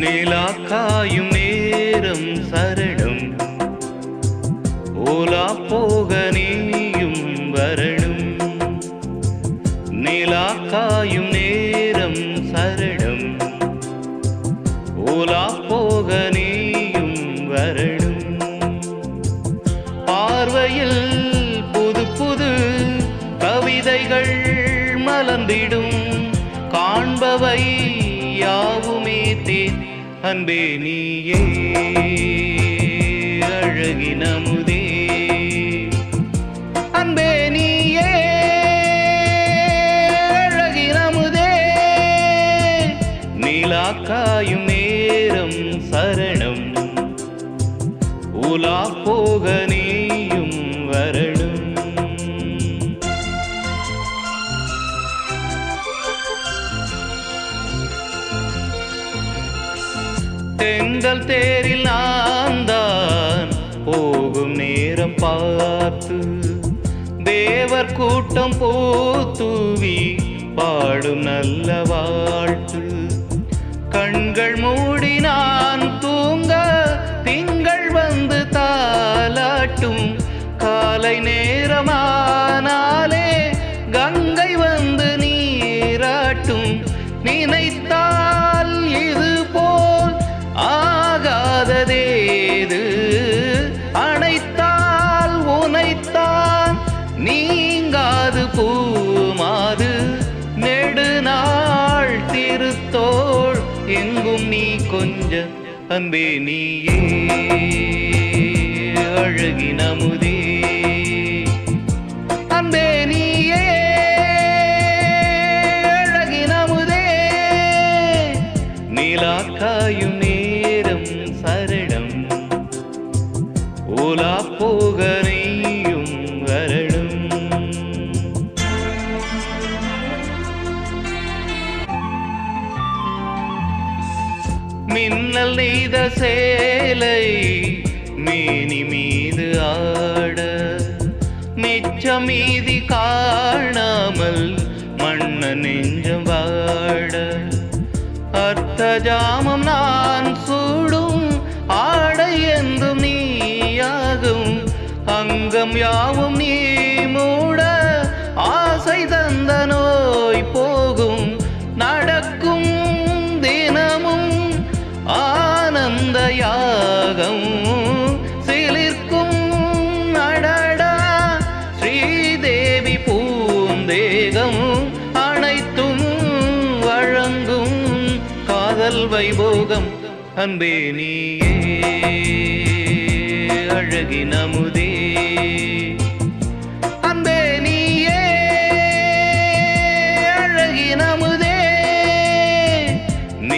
நிலாக்காயும் நேரம் சரணம் ஓலா போக நீயும் வரணும். நிலாக்காயும் நேரம் சரணம் ஓலா போக நீயும் வரணும். பார்வையில் புது புது கவிதைகள் மலர்ந்திடும். அன்பே நீயே அழகினமுதே அன்பே நீயே அழகினமுதே நீலாக்காயும் நேரம் சரணம். உலா போக நீ தெங்கள் தேரில் நான் போகும் நேரம் பார்த்து. தேவர் கூட்டம் பூத்துவி பாடும் நல்ல வாழ்த்து. கண்கள் மூடி நான் தூங்க திங்கள் வந்து தாலாட்டும். காலை நேரமானாலே கங்கை வந்து நீராட்டும். நினைத்தால் இது போ ஆகாததேது. அனைத்தால் உனைத்தான் நீங்காது பூமாது. நெடுநாள் திருத்தோள் எங்கும் நீ கொஞ்ச அன்பே நீயே. அழகினமுதே அன்பே நீயே. அழகினமுதே நீலாக்காயும் போலா போகனையும் நீயும் வரணும் மின்னல் நெய்த சேலை மேனி மீது ஆட மிச்சம் மீதி காணாமல் மண்ண நெஞ்சம் வாட. அர்த்த ஜாமம் நான் சொ அங்கம் யாவும் நீ மூட ஆசை தந்த நோய் போகும். நடக்கும் தினமும் ஆனந்த யாகம். சிலிர்க்கும் அடடா ஸ்ரீதேவி பூந்தேகம். அனைத்தும் வழங்கும் காதல் வைபோகம். அன்பே நீயே அழகினமுதே அன்பே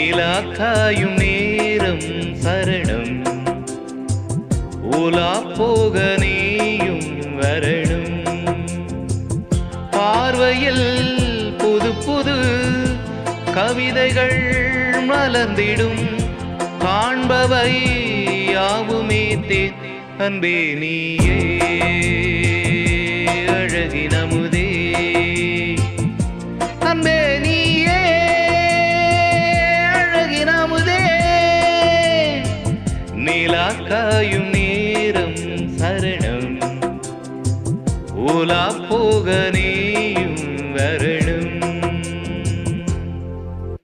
நிலாக்காயும் நேரம் சரணம். ஓலா போக நீயும் வரணும். பார்வையில் புது புது கவிதைகள் மலர்ந்திடும். காண்பவை யாவுமே தேன் அன்பே நீயே. நீலாக்காயும் நேரம் சரணம். ஓலா போக நீயும் வரணும்.